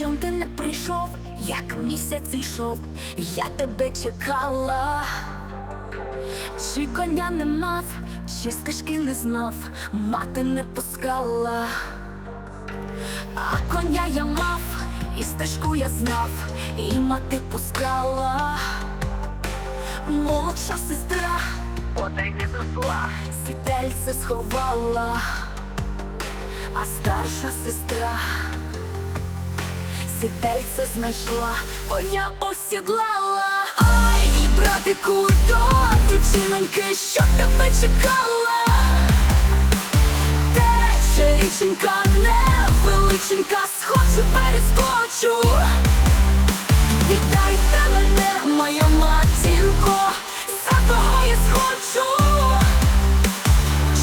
Чом ти не прийшов, як місяць йшов, я тебе чекала, чи коня не мав, чи стежки не знав, мати не пускала, а коня я мав, і стежку я знав, і мати пускала, молодша сестра, подай не досла, сідельце сховала, а старша сестра. Сідельце знайшла, коня осідлала. Ай, братику, то дівчиноньки, що тебе чекала. Тече річенька, невеличенька, схочу, перескочу. Вітайте мене, моя матінко, за того я схочу.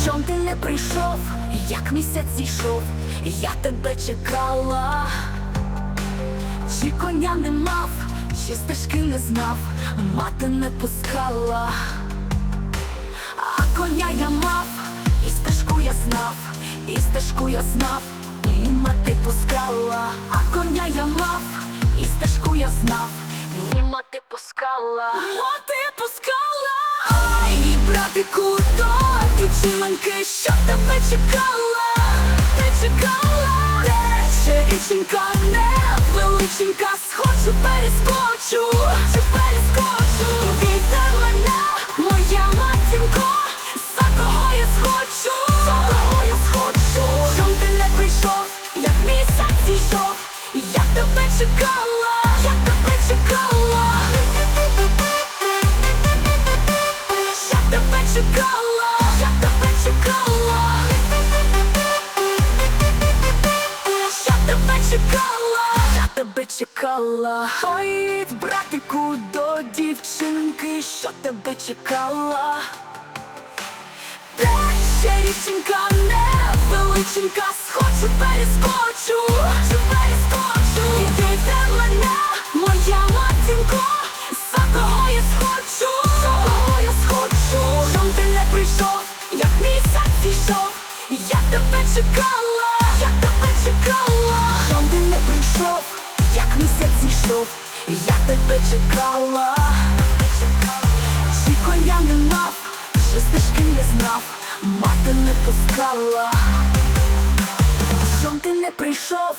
Чом ти не прийшов, як місяць зійшов, я тебе чекала. Чи коня не мав, чи стежки не знав, мати не пускала, а коня я мав, і стежку я знав, і стежку я знав, і мати пускала, а коня я мав, і стежку я знав, і мати пускала, мати пускала, ай, братику, то дівчиноньки, що тебе чекала, не чекала, тече річенька, невеличенька, схочу, перескочу, чи перескочу, вітер мене, моя матінко, за кого я схочу, за кого я схочу, чом ти не прийшов, як місяць зійшов, я тебе чекала, я тебе чекала, я тебе чекала, Ой, братику, до дівчинки, що тебе чекала. Тече річенька, невеличенька, схочу, перескочу, чи перескочу. Іди мене, моя матінко, за кого я схочу, за кого я схочу. Чом ти не прийшов, як місяць зійшов, я тебе чекала, я тебе чекала. Чіко коня не мав, що стежки не знав, мати не пускала. Чом ти не прийшов,